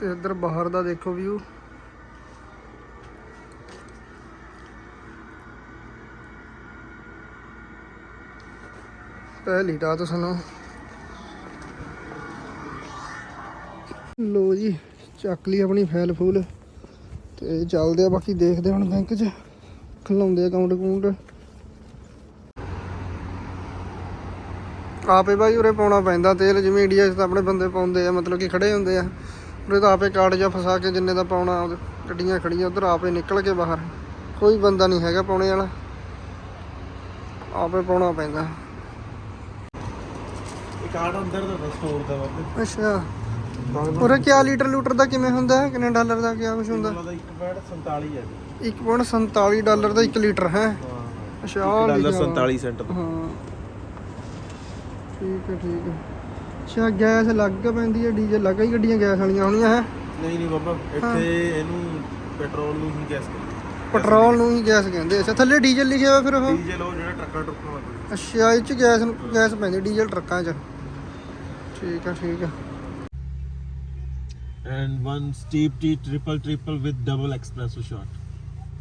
ਤੇ ਇੱਧਰ ਬਾਹਰ ਦਾ ਦੇਖੋ ਵਿਊ ਪਹਿਲੀ ਰਾਤ ਸਾਨੂੰ ਲੋ ਜੀ, ਚੱਕ ਲਈ ਆਪਣੀ ਫੈਲ ਫੂਲ ਤੇ ਚੱਲਦੇ ਆ, ਬਾਕੀ ਦੇਖਦੇ ਹੁਣ ਬੈਂਕ 'ਚ। ਖਲਾਉਂਦੇ ਅਕਾਊਂਟ ਅਕਾਊਂਟ ਆਪੇ ਬਾਈ ਉਰੇ ਪਾਉਣਾ ਪੈਂਦਾ, ਤੇਲ ਜਿਵੇਂ ਇੰਡੀਆ 'ਚ ਤਾਂ ਆਪਣੇ ਬੰਦੇ ਪਾਉਂਦੇ ਆ, ਮਤਲਬ ਕਿ ਖੜੇ ਹੁੰਦੇ ਆ। ਉਰੇ ਤਾਂ ਆਪੇ ਕਾਰਡ ਜਾਂ ਫਸਾ ਕੇ ਜਿੰਨੇ ਦਾ ਪਾਉਣਾ ਉਹਦੇ ਗੱਡੀਆਂ ਖੜੀਆਂ ਉਧਰ ਆਪੇ ਨਿਕਲ ਕੇ ਬਾਹਰ। ਕੋਈ ਬੰਦਾ ਨਹੀਂ ਹੈਗਾ ਪਾਉਣੇ ਵਾਲਾ। ਆਪੇ ਪਾਉਣਾ ਪੈਂਦਾ। ਇਹ ਕਾਰਡ ਅੰਦਰ ਦਾ ਸਟੋਰ ਦਾ ਵੱਧ। ਅੱਛਾ। ਉਰੇ ਕਿਆ ਲੀਟਰ ਲੂਟਰ ਦਾ ਕਿਵੇਂ ਹੁੰਦਾ ਹੈ? ਕਿੰਨੇ ਡਾਲਰ ਦਾ ਕਿਆ ਕੁਛ ਹੁੰਦਾ? ਉਹਦਾ 1.47 ਹੈ 1.47 ਡਾਲਰ ਦਾ 1 ਲੀਟਰ ਹੈ। ਅੱਛਾ ਆਹ ਡਾਲਰ ਲਿਖਿਆ ਵਾ। 47 ਸੈਂਟ ਦਾ ਹਾਂ। ਠੀਕ ਹੈ ਠੀਕ ਹੈ। ਅੱਛਾ ਗੈਸ ਲੱਗ ਪੈਂਦੀ ਹੈ ਡੀਜ਼ਲ ਲੱਗ ਹੀ ਗੱਡੀਆਂ ਗੈਸ ਵਾਲੀਆਂ ਹੋਣੀਆਂ ਹੈ? ਨਹੀਂ ਨਹੀਂ ਬਾਬਾ ਇੱਥੇ ਇਹਨੂੰ ਪੈਟਰੋਲ ਨੂੰ ਹੀ ਗੈਸ ਕਹਿੰਦੇ ਪੈਟਰੋਲ ਨੂੰ ਹੀ ਗੈਸ ਕਹਿੰਦੇ ਅੱਛਾ ਥੱਲੇ ਡੀਜ਼ਲ ਲਿਖਿਆ ਹੋਇਆ ਫਿਰ ਉਹ? ਡੀਜ਼ਲ ਉਹ ਜਿਹੜਾ ਟਰੱਕਾਂ ਟਰੁੱਕਾਂ ਵਾਲਾ। ਅੱਛਾ ਇਹ ਚ ਗੈਸ ਗੈਸ ਪੈਂਦੀ ਡੀਜ਼ਲ ਟਰੱਕਾਂ 'ਚ। ਠੀਕ ਹੈ ਠੀਕ ਹੈ and one steep tea triple triple with double espresso shot.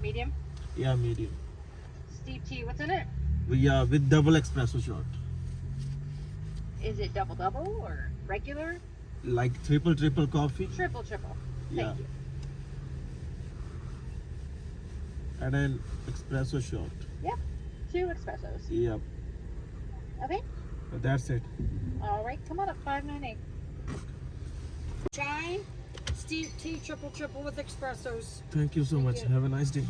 Medium. yeah medium. Steep tea. What's in it? yeah with double espresso shot. Is it double double or regular? like triple triple coffee Triple triple. Thank Yeah. you. and an espresso shot Yep. Two espressos. yep Okay. that's it All right. Come on up. Five nine eight. Chai, steep tea, triple triple with espressos. thank you so much you. have a nice day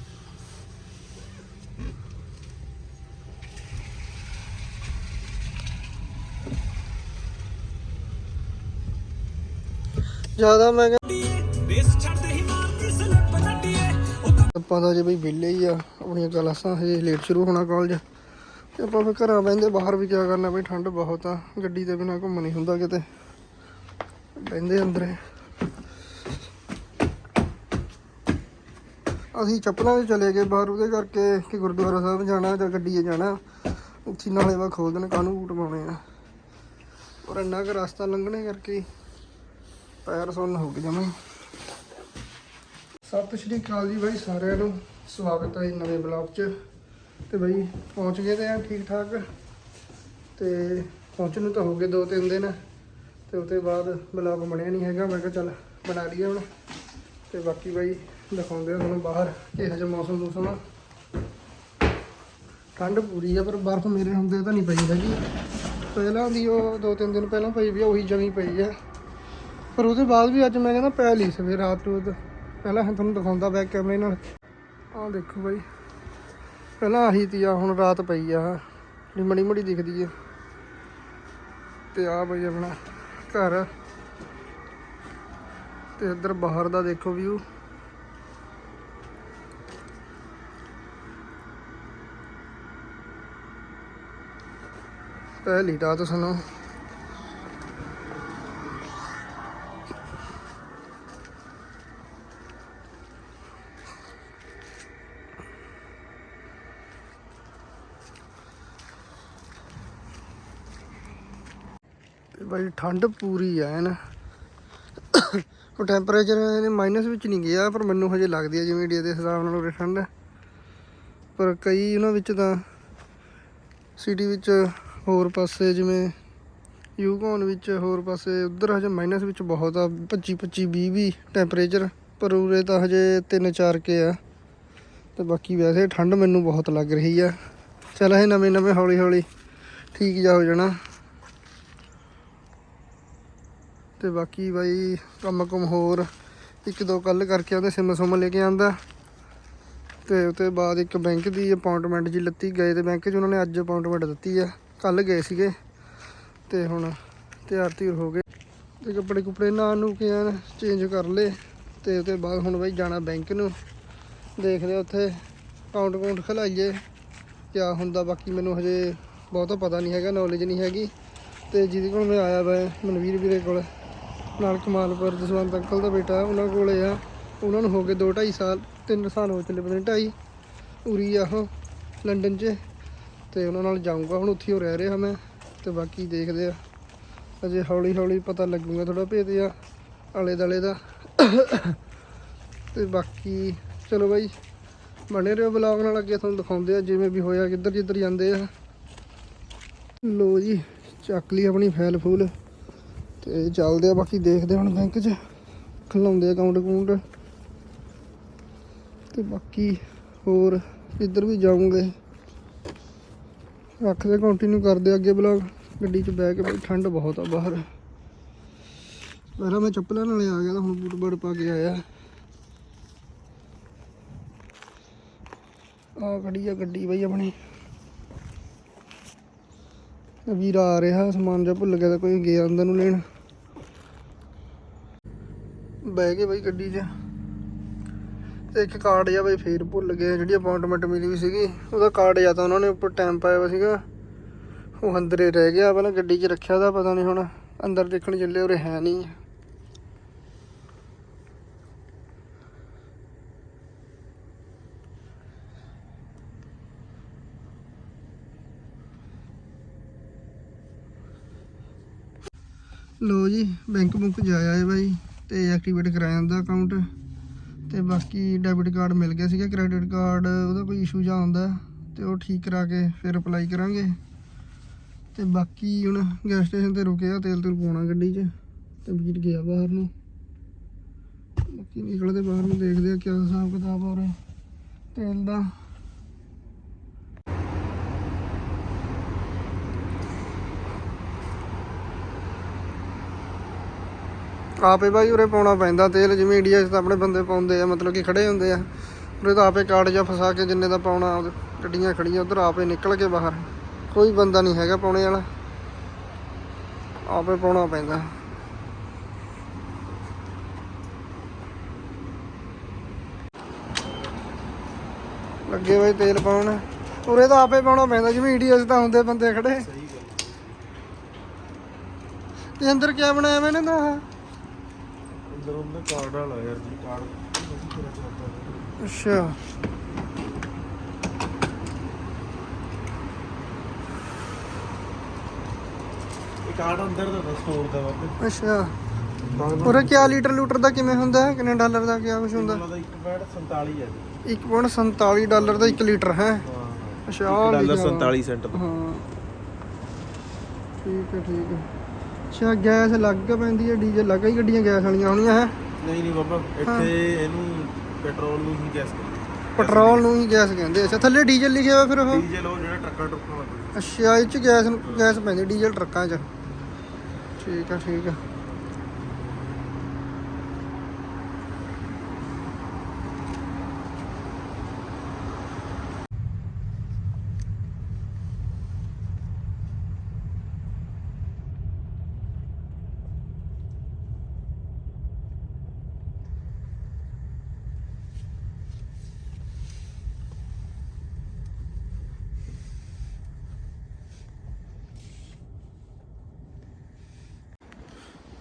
ਜ਼ਿਆਦਾ ਮੈਂ ਆਪਾਂ ਤਾਂ ਜੇ ਬਈ ਵਿਹਲੇ ਹੀ ਆ, ਆਪਣੀਆਂ ਕਲਾਸਾਂ ਹਜੇ ਲੇਟ ਸ਼ੁਰੂ ਹੋਣਾ ਕਾਲਜ ਤੇ ਆਪਾਂ ਫਿਰ ਘਰਾਂ ਬੈਠੇ ਬਾਹਰ ਵੀ ਕਿਆ ਕਰਨਾ ਬਈ, ਠੰਡ ਬਹੁਤ ਆ, ਗੱਡੀ ਦੇ ਬਿਨਾ ਘੁੰਮ ਨਹੀਂ ਹੁੰਦਾ ਕਿਤੇ। ਬੈੰਦੇ ਅੰਦਰੇ। ਅਸੀਂ ਚੱਪਲਾਂ 'ਚ ਚਲੇ ਗਏ ਬਾਹਰ, ਉਹਦੇ ਕਰਕੇ ਕਿ ਗੁਰਦੁਆਰਾ ਸਾਹਿਬ ਜਾਣਾ ਜਾਂ ਗੱਡੀ 'ਚ ਜਾਣਾ। ਉੱਥੇ ਨਾਲੇ ਵਾ ਖੋਲ ਦੇਣ, ਕਾਹਨੂੰ ਬੂਟ ਪਾਉਣੇ ਆ। ਔਰ ਇੰਨਾ ਕੁ ਰਸਤਾ ਲੰਘਣੇ ਕਰਕੇ ਪੈਰ ਸੁੰਨ ਹੋ ਗਏ ਜਮਾਂ ਸਤਿ ਸ਼੍ਰੀ ਅਕਾਲ ਜੀ ਬਾਈ, ਸਾਰਿਆਂ ਨੂੰ ਸਵਾਗਤ ਹੈ ਜੀ ਨਵੇਂ ਬਲੌਗ 'ਚ। ਤੇ ਬਾਈ, ਪਹੁੰਚ ਗਏ ਤੇ ਆ ਠੀਕ ਠਾਕ। ਤੇ ਪਹੁੰਚਣ ਨੂੰ ਤਾਂ ਹੋ ਗਏ ਦੋ ਤਿੰਨ ਦਿਨ। ਤੇ ਉਹਦੇ ਬਾਅਦ ਬਲੌਗ ਬਣਿਆ ਨਹੀਂ ਹੈਗਾ। ਮੈਂ ਕਿਹਾ ਚੱਲ ਬਣਾ ਲਈਏ ਹੁਣ। ਤੇ ਬਾਕੀ ਬਾਈ, ਦਿਖਾਉਂਦੇ ਆ ਤੁਹਾਨੂੰ ਬਾਹਰ ਇਹੋ ਜਿਹਾ ਮੌਸਮ ਮੌਸਮ ਆ। ਠੰਡ ਪੂਰੀ ਆ, ਪਰ ਬਰਫ਼ ਮੇਰੇ ਹੁੰਦੇ ਤਾਂ ਨਹੀਂ ਪਈ ਹੈਗੀ। ਪਹਿਲਾਂ ਦੀ ਉਹ ਦੋ ਤਿੰਨ ਦਿਨ ਪਹਿਲਾਂ ਪਈ ਵੀ ਉਹੀ ਜਮੀ ਪਈ ਆ। ਪਰ ਉਹਦੇ ਬਾਅਦ ਵੀ ਅੱਜ ਮੈਂ ਕਹਿੰਦਾ ਪੈ ਲਈ ਸਵੇਰ ਰਾਤ ਨੂੰ। ਪਹਿਲਾਂ ਮੈਂ ਤੁਹਾਨੂੰ ਦਿਖਾਉਂਦਾ ਬੈਕ ਕੈਮਰੇ ਨਾਲ। ਆਹ ਦੇਖੋ ਬਾਈ। ਪਹਿਲਾਂ ਆਹੀ ਤੀ ਆ ਹੁਣ ਰਾਤ ਪਈ ਆ। ਜਿਹੜੀ ਮੜੀ ਮੜੀ ਦਿਖਦੀ ਆ। ਤੇ ਆ ਬਈ ਆਪਣਾ ਘਰ ਤੇ ਇੱਧਰ ਬਾਹਰ ਦਾ ਦੇਖੋ ਵਿਊ ਪਹਿਲੀ ਰਾਤ ਸਾਨੂੰ। ਬਾਈ ਠੰਡ ਪੂਰੀ ਆ ਨਾ ਉਹ ਟੈਂਪਰੇਚਰ ਇਹਨੇ ਮਾਈਨਸ ਵਿੱਚ ਨਹੀਂ ਗਿਆ, ਪਰ ਮੈਨੂੰ ਹਜੇ ਲੱਗਦੀ ਹੈ ਜਿਵੇਂ ਇੰਡੀਆ ਦੇ ਹਿਸਾਬ ਨਾਲ ਉਰੇ ਠੰਡ ਹੈ ਪਰ ਕਈ ਉਹਨਾਂ ਵਿੱਚ ਤਾਂ ਸਿਟੀ ਵਿੱਚ ਹੋਰ ਪਾਸੇ ਜਿਵੇਂ ਯੂਕੋਨ ਵਿੱਚ ਹੋਰ ਪਾਸੇ ਉਧਰ ਹਜੇ ਮਾਈਨਸ ਵਿੱਚ ਬਹੁਤ ਆ 25 25 20 ਵੀ ਟੈਂਪਰੇਚਰ ਪਰ ਉਰੇ ਤਾਂ ਹਜੇ 3 4 ਕੇ ਆ। ਤੇ ਬਾਕੀ ਵੈਸੇ ਠੰਡ ਮੈਨੂੰ ਬਹੁਤ ਲੱਗ ਰਹੀ ਆ। ਚਲ ਇਹ ਨਵੇਂ ਨਵੇਂ ਹੌਲੀ ਹੌਲੀ ਠੀਕ ਜਾ ਹੋ ਜਾਣਾ। ਤੇ ਬਾਕੀ ਬਾਈ ਕੰਮ ਕੁਮ ਹੋਰ, ਇੱਕ ਦੋ ਕੱਲ ਕਰਕੇ ਆਉਂਦੇ, ਸਿਮ ਸੁਮ ਲੈ ਕੇ ਆਂਦਾ ਤੇ ਉਤੇ ਬਾਅਦ ਇੱਕ ਬੈਂਕ ਦੀ ਅਪਾਇੰਟਮੈਂਟ ਜੀ ਲੱਤੀ, ਗਏ ਤੇ ਬੈਂਕ 'ਚ ਉਹਨਾਂ ਨੇ ਅੱਜ ਅਪਾਇੰਟਮੈਂਟ ਦਿੱਤੀ ਆ। ਕੱਲ ਗਏ ਸੀਗੇ ਤੇ ਹੁਣ ਤਿਆਰ ਤਿਉਰ ਹੋ ਗਏ। ਤੇ ਕੱਪੜੇ ਕੁਪੜੇ ਨਾ ਨੂੰ ਕੇ ਐਨ ਚੇਂਜ ਕਰ ਲਏ। ਤੇ ਉਤੇ ਬਾਅਦ ਹੁਣ ਬਾਈ ਜਾਣਾ ਬੈਂਕ ਨੂੰ। ਦੇਖਦੇ ਆ ਉੱਥੇ ਅਕਾਊਂਟ ਅਕਾਊਂਟ ਖਲਾਈਏ, ਕਿਆ ਹੁੰਦਾ। ਬਾਕੀ ਮੈਨੂੰ ਹਜੇ ਬਹੁਤਾ ਪਤਾ ਨਹੀਂ ਹੈਗਾ ਨੌਲੇਜ ਨਹੀਂ ਹੈਗੀ। ਤੇ ਜਿਹਦੇ ਕੋਲ ਮੈਂ ਆਇਆ ਵਾ, ਮਨਵੀਰ ਵੀਰੇ ਕੋਲ। ਨਾਲ ਕਮਾਲਪੁਰ ਜਸਵੰਤ ਅੰਕਲ ਦਾ ਬੇਟਾ ਉਹਨਾਂ ਕੋਲੇ ਆ। ਉਹਨਾਂ ਨੂੰ ਹੋ ਗਏ 2 2.5 ਸਾਲ, ਤਿੰਨ ਸਾਲ ਹੋ ਚੱਲੇ ਪਤਾ ਢਾਈ। ਉਰੀ ਆ ਉਹ, ਲੰਡਨ 'ਚ। ਤੇ ਉਹਨਾਂ ਨਾਲ ਜਾਊਂਗਾ, ਹੁਣ ਉੱਥੇ ਹੀ ਰਹਿ ਰਿਹਾ ਮੈਂ। ਤੇ ਬਾਕੀ ਦੇਖਦੇ ਆ। ਅਜੇ ਹੌਲੀ ਹੌਲੀ ਪਤਾ ਲੱਗੂਗਾ ਥੋੜਾ ਭੇਦ ਆ ਆਲੇ ਦਾਲੇ ਦਾ। ਤੇ ਬਾਕੀ, ਚਲੋ ਬਾਈ, ਬਣੇ ਰਹੋ ਬਲੌਗ ਨਾਲ ਅੱਗੇ ਤੁਹਾਨੂੰ ਦਿਖਾਉਂਦੇ ਆ, ਜਿਵੇਂ ਵੀ ਹੋਇਆ ਕਿੱਧਰ ਜਿੱਧਰ ਜਾਂਦੇ ਆ। ਲੋ ਜੀ, ਚੱਕ ਲਈ ਆਪਣੀ ਫੈਲ ਫੂਲ ਤੇ ਚੱਲਦੇ ਆ, ਬਾਕੀ ਦੇਖਦੇ ਹੁਣ ਬੈਂਕ 'ਚ। ਖਲਾਉਂਦੇ ਅਕਾਊਂਟ ਅਕਾਊਂਟ ਤੇ ਬਾਕੀ ਹੋਰ ਇੱਧਰ ਵੀ ਜਾਵਾਂਗੇ ਰੱਖਦੇ ਕੰਟੀਨਿਊ ਕਰਦੇ ਅੱਗੇ ਬਲੌਗ ਗੱਡੀ 'ਚ ਬਹਿ ਕੇ ਬਈ ਠੰਡ ਬਹੁਤ ਆ ਬਾਹਰ। ਪਹਿਲਾਂ ਮੈਂ ਚੱਪਲਾਂ ਨਾਲੇ ਆ ਗਿਆ ਤਾਂ ਹੁਣ ਬੂਟ ਬੜ ਪਾ ਕੇ ਆਇਆ। ਆ ਖੜੀ ਆ ਗੱਡੀ ਬਈ ਆਪਣੀ। ਇਹ ਵੀਰ ਆ ਰਿਹਾ, ਸਮਾਨ ਜਿਹਾ ਭੁੱਲ ਗਿਆ ਤਾਂ ਕੋਈ ਗਿਆ ਅੰਦਰ ਨੂੰ ਲੈਣ। ਬਹਿ ਗਏ ਬਾਈ ਗੱਡੀ 'ਚ। ਤੇ ਇੱਕ ਕਾਰਡ ਜਿਹਾ ਬਾਈ ਫੇਰ ਭੁੱਲ ਗਏ, ਜਿਹੜੀ ਅਪਾਇੰਟਮੈਂਟ ਮਿਲੀ ਵੀ ਸੀਗੀ, ਉਹਦਾ ਕਾਰਡ ਜਾਂ ਤਾਂ ਉਹਨਾਂ ਨੇ ਉੱਪਰ ਟਾਈਮ ਪਾਇਆ ਹੋਇਆ ਸੀਗਾ। ਉਹ ਅੰਦਰੇ ਰਹਿ ਗਿਆ, ਪਹਿਲਾਂ ਗੱਡੀ 'ਚ ਰੱਖਿਆ ਦਾ ਪਤਾ ਨਹੀਂ ਹੁਣ ਅੰਦਰ ਦੇਖਣ ਚੱਲੇ ਉਰੇ ਹੈ ਨਹੀਂ ਲੋ ਜੀ ਬੈਂਕ ਬੁੱਕ ਜਾਇਆ ਹੈ ਬਾਈ। ਤੇ ਐਕਟੀਵੇਟ ਕਰਾਇਆ ਜਾਂਦਾ ਅਕਾਊਂਟ ਤੇ ਬਾਕੀ ਡੈਬਿਟ ਕਾਰਡ ਮਿਲ ਗਿਆ ਸੀਗਾ ਕ੍ਰੈਡਿਟ ਕਾਰਡ ਉਹਦਾ ਕੋਈ ਇਸ਼ੂ ਜਾਂ ਹੁੰਦਾ, ਤੇ ਉਹ ਠੀਕ ਕਰਾ ਕੇ ਫਿਰ ਅਪਲਾਈ ਕਰਾਂਗੇ। ਤੇ ਬਾਕੀ ਹੁਣ ਗੈਸ ਸਟੇਸ਼ਨ ਤੇ ਰੁਕਿਆ, ਤੇਲ ਤੂਲ ਪਾਉਣਾ ਗੱਡੀ 'ਚ, ਤੇ ਵੀਰ ਗਿਆ ਬਾਹਰ ਨੂੰ। ਬਾਕੀ ਨਿਕਲਦੇ ਬਾਹਰ ਨੂੰ ਦੇਖਦੇ ਆ ਕਿਆ ਹਿਸਾਬ ਕਿਤਾਬ ਹੋ ਰਿਹਾ ਤੇਲ ਦਾ। ਆਪੇ ਬਾਈ ਉਰੇ ਪਾਉਣਾ ਪੈਂਦਾ, ਤੇਲ ਜਿਵੇਂ ਇੰਡੀਆ 'ਚ ਤਾਂ ਆਪਣੇ ਬੰਦੇ ਪਾਉਂਦੇ ਆ, ਮਤਲਬ ਕਿ ਖੜੇ ਹੁੰਦੇ ਆ। ਉਰੇ ਤਾਂ ਆਪੇ ਕਾਰਡ ਜਾਂ ਫਸਾ ਕੇ ਜਿੰਨੇ ਦਾ ਪਾਉਣਾ ਗੱਡੀਆਂ ਖੜੀਆਂ, ਉਧਰ ਆਪੇ ਨਿਕਲ ਕੇ ਬਾਹਰ। ਕੋਈ ਬੰਦਾ ਨਹੀਂ ਹੈਗਾ ਪਾਉਣੇ ਵਾਲਾ। ਆਪੇ ਪਾਉਣਾ ਪੈਂਦਾ। ਲੱਗੇ ਬਾਈ ਤੇਲ ਪਾਉਣ। ਉਰੇ ਤਾਂ ਆਪੇ ਪਾਉਣਾ ਪੈਂਦਾ, ਜਿਵੇਂ ਇੰਡੀਆ 'ਚ ਤਾਂ ਹੁੰਦੇ ਬੰਦੇ ਖੜੇ। ਸਹੀ ਗੱਲ ਤੇ ਅੰਦਰ ਕੀ ਬਣਾਇਆ ਮੈਨੇ ਤਾਂ ਅੰਦਰ ਉਹਨੇ ਕਾਰਡ ਵਾਲਾ ਯਾਰ ਜੀ ਕਾਰਡ ਨਹੀਂ ਤੇਰਾ ਚੱਲਦਾ ਅੱਛਾ। ਇਹ ਕਾਰਡ ਅੰਦਰ ਦਾ ਸਟੋਰ ਦਾ ਵਾਪਸ ਅੱਛਾ। ਉਰੇ ਕਿਆ ਲੀਟਰ ਲੂਟਰ ਦਾ ਕਿਵੇਂ ਹੁੰਦਾ ਹੈ? ਕਿੰਨੇ ਡਾਲਰ ਦਾ ਕਿਆ ਕੁਝ ਹੁੰਦਾ? ਦਾ 1.47 ਹੈ ਜੀ। 1.47 ਡਾਲਰ ਦਾ 1 ਲੀਟਰ ਹੈ? ਅੱਛਾ ਆਹ ਡਾਲਰ ਲਿਖਿਆ ਵਾ। 47 ਸੈਂਟ ਦਾ। ਹਾਂ। ਠੀਕ ਹੈ ਠੀਕ ਹੈ। ਅੱਛਾ ਗੈਸ ਲੱਗ ਪੈਂਦੀ ਹੈ ਡੀਜ਼ਲ ਲੱਗ ਹੀ ਗੱਡੀਆਂ ਗੈਸ ਵਾਲੀਆਂ ਹੋਣੀਆਂ ਹੈ? ਨਹੀਂ ਨਹੀਂ ਬਾਬਾ ਇੱਥੇ ਇਹਨੂੰ ਪੈਟਰੋਲ ਨੂੰ ਹੀ ਗੈਸ ਪੈਟਰੋਲ ਨੂੰ ਹੀ ਗੈਸ ਕਹਿੰਦੇ ਅੱਛਾ ਥੱਲੇ ਡੀਜ਼ਲ ਲਿਖਿਆ ਹੋਇਆ ਫਿਰ ਉਹ? ਡੀਜ਼ਲ ਉਹ ਜਿਹੜਾ ਟਰੱਕਾਂ ਟਰੁੱਕਾਂ ਵਾਲਾ। ਅੱਛਾ ਇਹ ਚ ਗੈਸ ਗੈਸ ਪੈਂਦੀ ਡੀਜ਼ਲ ਟਰੱਕਾਂ 'ਚ। ਠੀਕ ਆ ਠੀਕ ਆ।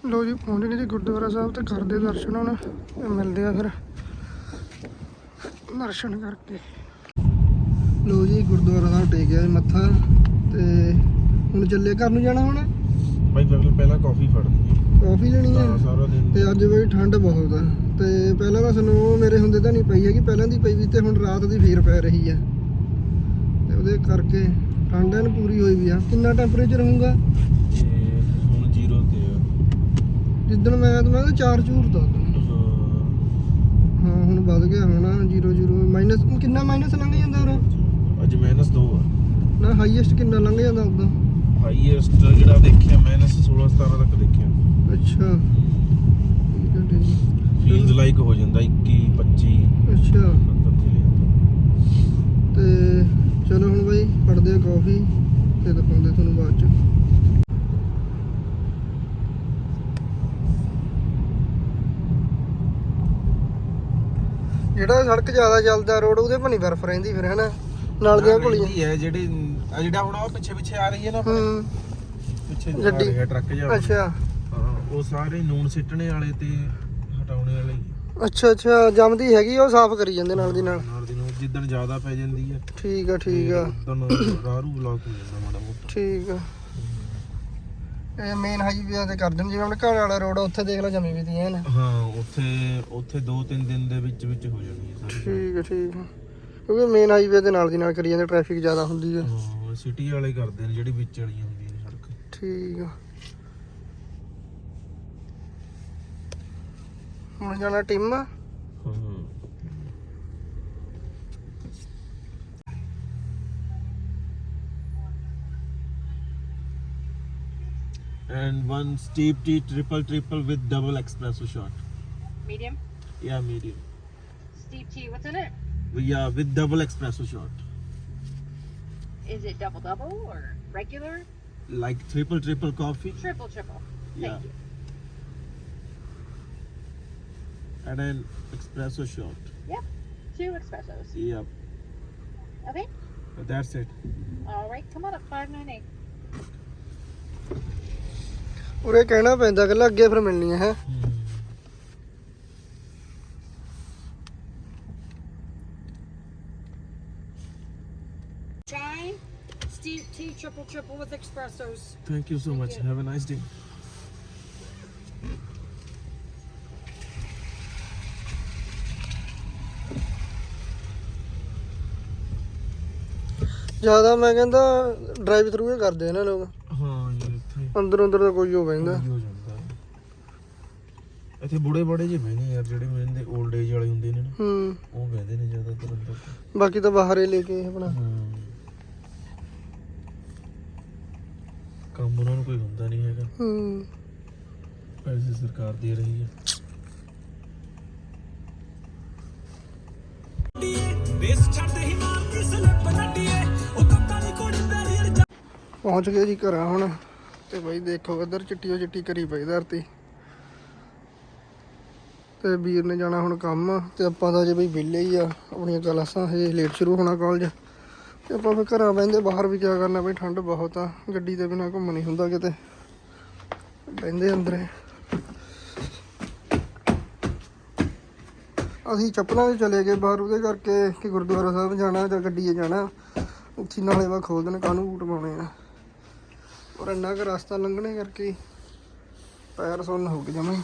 ਲੋ ਜੀ ਪਹੁੰਚ ਗਏ ਜੀ ਗੁਰਦੁਆਰਾ ਸਾਹਿਬ ਤੇ ਕਰਦੇ ਦਰਸ਼ਨ ਹੁਣ ਤੇ ਮਿਲਦੇ ਆ ਫਿਰ। ਦਰਸ਼ਨ ਕਰਕੇ। ਲੋ ਜੀ ਗੁਰਦੁਆਰਾ ਸਾਹਿਬ ਟੇਕਿਆ ਮੱਥਾ ਤੇ ਹੁਣ ਚੱਲੇ ਘਰ ਨੂੰ ਜਾਣਾ ਹੁਣ? ਭਾਈ ਪਹਿਲਾਂ ਪਹਿਲਾਂ ਕਾਫੀ ਫੜ ਲਈ ਕਾਫੀ ਲੈਣੀ ਆ? ਤਾਂ ਅੱਜ ਬਈ ਠੰਡ ਬਹੁਤ ਆ। ਤੇ ਪਹਿਲਾਂ ਤਾਂ ਸਨੋ ਮੇਰੇ ਹੁੰਦੇ ਤਾਂ ਨਹੀਂ ਪਈ ਹੈਗੀ ਪਹਿਲਾਂ ਦੀ ਪਈ ਵੀ ਤੇ ਹੁਣ ਰਾਤ ਦੀ ਫੇਰ ਪੈ ਰਹੀ ਆ। ਤੇ ਉਹਦੇ ਕਰਕੇ ਠੰਡ ਐਨ ਪੂਰੀ ਹੋਈ ਵੀ ਆ। ਕਿੰਨਾ ਟੈਂਪਰੇਚਰ ਹੋਊਗਾ? ਜਿੱਦਣ ਮੈਂ ਤਾਂ ਮੈਂ 4 ਚੂਰ ਦਾ ਉਦੋਂ। ਹਾਂ। ਹੁਣ ਵੱਧ ਗਿਆ ਹੋਣਾ 0 0 ਮਾਈਨਸ ਕਿੰਨਾ ਮਾਈਨਸ ਲੰਘ ਜਾਂਦਾ ਉਰੇ? ਅੱਜ ਮਾਈਨਸ 2 ਆ। ਨਾ ਹਾਈਐਸਟ ਕਿੰਨਾ ਲੰਘ ਜਾਂਦਾ ਉਦੋਂ? ਹਾਈਐਸਟ ਜਿਹੜਾ ਦੇਖਿਆ ਮਾਈਨਸ 16 17 ਤੱਕ ਦੇਖਿਆ। ਅੱਛਾ। ਠੀਕ ਹੈ ਠੀਕ ਹੈ। ਫੀਲਡ ਲਾਈਕ ਹੋ ਜਾਂਦਾ 21 25 ਅੱਛਾ। 70 ਚਲੇ ਜਾਂਦਾ। ਤੇ ਚਲੋ ਹੁਣ ਬਾਈ ਫੜਦੇ ਆ ਕਾਫੀ ਤੇ ਦਿਖਾਉਂਦੇ ਤੁਹਾਨੂੰ ਬਾਅਦ ਚ। ਜਿਹੜਾ ਸੜਕ ਜ਼ਿਆਦਾ ਚੱਲਦਾ ਰੋਡ ਉਹਦੇ ਪਰ ਨਹੀਂ ਬਰਫ਼ ਰਹਿੰਦੀ ਫਿਰ ਹੈਨਾ? ਨਾਲ ਦੀਆਂ ਘੁਲੀਆਂ। ਰਹਿੰਦੀ ਹੈ ਜਿਹੜੀ ਆ ਜਿਹੜਾ ਹੁਣ ਉਹ ਪਿੱਛੇ ਪਿੱਛੇ ਆ ਰਹੀ ਹੈ ਨਾ ਆਪਣੇ, ਹੂੰ। ਪਿੱਛੇ ਆ ਗੱਡੀ। ਰਿਹਾ ਟਰੱਕ ਜਿਹਾ। ਅੱਛਾ। ਹਾਂ ਉਹ ਸਾਰੇ ਨੂਨ ਸਿੱਟਣੇ ਵਾਲੇ ਤੇ ਹਟਾਉਣੇ ਵਾਲੇ। ਹੀ ਆ। ਅੱਛਾ ਅੱਛਾ ਜੰਮਦੀ ਹੈਗੀ ਉਹ ਸਾਫ਼ ਕਰੀ ਜਾਂਦੇ ਨਾਲ ਦੀ ਨਾਲ। ਨਾਲ ਦੀ ਨੂੰ ਜਿੱਦਣ ਜ਼ਿਆਦਾ ਪੈ ਜਾਂਦੀ ਹੈ ਠੀਕ ਆ ਠੀਕ ਆ। ਉਦੋਂ ਰਾਰੂ ਬਲੌਕ ਹੋ ਜਾਂਦਾ ਮਾੜਾ ਮੋਟਾ। ਠੀਕ ਆ। ਇਹ ਮੇਨ ਹਾਈਵੇ ਤੇ ਕਰ ਦੇਣ ਜਿਵੇਂ ਆਪਣੇ ਘਰ ਵਾਲਾ ਰੋਡ ਉੱਥੇ ਦੇਖ ਲੈ ਜਮੀ ਵੀ ਦੀ ਐਨ ਹਾਂ ਉੱਥੇ ਉੱਥੇ 2-3 ਦਿਨ ਦੇ ਵਿੱਚ ਵਿੱਚ ਹੋ ਜਾਣੀ ਹੈ ਸਾਰੀ ਠੀਕ ਹੈ ਠੀਕ ਹੈ। ਕਿਉਂਕਿ ਮੇਨ ਹਾਈਵੇ ਦੇ ਨਾਲ ਦੀ ਨਾਲ ਕਰੀ ਜਾਂਦੇ ਟ੍ਰੈਫਿਕ ਜ਼ਿਆਦਾ ਹੁੰਦੀ ਹੈ। ਹਾਂ ਸਿਟੀ ਵਾਲੇ ਕਰਦੇ ਨੇ ਜਿਹੜੀ ਵਿੱਚ ਵਾਲੀਆਂ ਹੁੰਦੀਆਂ ਨੇ ਸੜਕ। ਠੀਕ ਆ। ਹੁਣ ਜਾਣਾ ਟਿਮ ਹਾਂ। And one steep tea triple triple with double espresso shot. Medium. Yeah, medium. Steep tea. What's in it? Yeah, with double espresso shot. Is it double double or regular? Like triple triple coffee. Triple triple. Thank Yeah. you. And an espresso shot. Yep. Two espressos. Yep. Okay. That's it. All right. Come on up. Five nine eight. ਉਰੇ ਕਹਿਣਾ ਪੈਂਦਾ ਕਿ ਅੱਗੇ ਫਿਰ ਮਿਲਣੀ ਹੈ ਹੈਂ। Chai, steep tea, triple triple with espressos. Thank you so Thank much. you. Have a nice day. ਜ਼ਿਆਦਾ ਮੈਂ ਕਹਿੰਦਾ ਡਰਾਈਵ ਥਰੂ ਹੀ ਕਰਦੇ ਨਾ ਲੋਕ ਇਹ ਅੰਦਰ ਅੰਦਰ ਤਾਂ ਕੋਈ ਹੋ ਬੈਂਦਾ ਹੀ ਹੋ ਜਾਂਦਾ। ਹੈ। ਇੱਥੇ ਬੁੜੇ ਬੜੇ ਜਿਹੇ ਬਹਿੰਦੇ ਯਾਰ ਜਿਹੜੇ ਮੇਰੇ 올ਡ ਏਜ ਵਾਲੇ ਹੁੰਦੇ ਨੇ ਨਾ ਹੂੰ। ਉਹ ਬਹਿੰਦੇ ਨੇ ਜ਼ਿਆਦਾਤਰ ਅੰਦਰ। ਬਾਕੀ ਤਾਂ ਬਾਹਰ ਹੀ ਲੈ ਕੇ ਆਪਣਾ। ਕੰਮ ਉਹਨਾਂ ਨੂੰ ਕੋਈ ਹੁੰਦਾ ਨਹੀਂ ਹੈਗਾ। ਹੂੰ। ਪੈਸੇ ਸਰਕਾਰ ਦੇ ਰਹੀ ਹੈ। ਪਹੁੰਚ ਗਏ ਜੀ ਘਰਾਂ ਹੁਣ। ਤੇ ਬਈ ਦੇਖੋ ਇੱਧਰ ਚਿੱਟੀ ਉਹ ਚਿੱਟੀ ਕਰੀ ਪਈ ਧਰਤੀ। ਤੇ ਵੀਰ ਨੇ ਜਾਣਾ ਹੁਣ ਕੰਮ ਤੇ ਆਪਾਂ ਤਾਂ ਜੇ ਬਈ ਵਿਹਲੇ ਹੀ ਆ, ਆਪਣੀਆਂ ਕਲਾਸਾਂ ਹਜੇ ਲੇਟ ਸ਼ੁਰੂ ਹੋਣਾ ਕਾਲਜ ਤੇ ਆਪਾਂ ਫਿਰ ਘਰਾਂ ਬਹਿੰਦੇ ਬਾਹਰ ਵੀ ਕਿਆ ਕਰਨਾ ਬਈ, ਠੰਡ ਬਹੁਤ ਆ, ਗੱਡੀ ਦੇ ਬਿਨਾ ਘੁੰਮ ਨਹੀਂ ਹੁੰਦਾ ਕਿਤੇ। ਬਹਿੰਦੇ ਅੰਦਰ। ਅਸੀਂ ਚੱਪਲਾਂ 'ਚ ਚਲੇ ਗਏ ਬਾਹਰ, ਉਹਦੇ ਕਰਕੇ ਕਿ ਗੁਰਦੁਆਰਾ ਸਾਹਿਬ ਜਾਣਾ ਜਾਂ ਗੱਡੀ 'ਚ ਜਾਣਾ। ਉੱਥੇ ਨਾਲੇ ਵਾ ਖੋਲ ਦੇਣ, ਕਾਹਨੂੰ ਬੂਟ ਪਾਉਣੇ ਆ। ਔਰ ਇੰਨਾ ਕੁ ਰਸਤਾ ਲੰਘਣੇ ਕਰਕੇ ਪੈਰ ਸੁੰਨ ਹੋ ਗਏ ਜਮਾਂ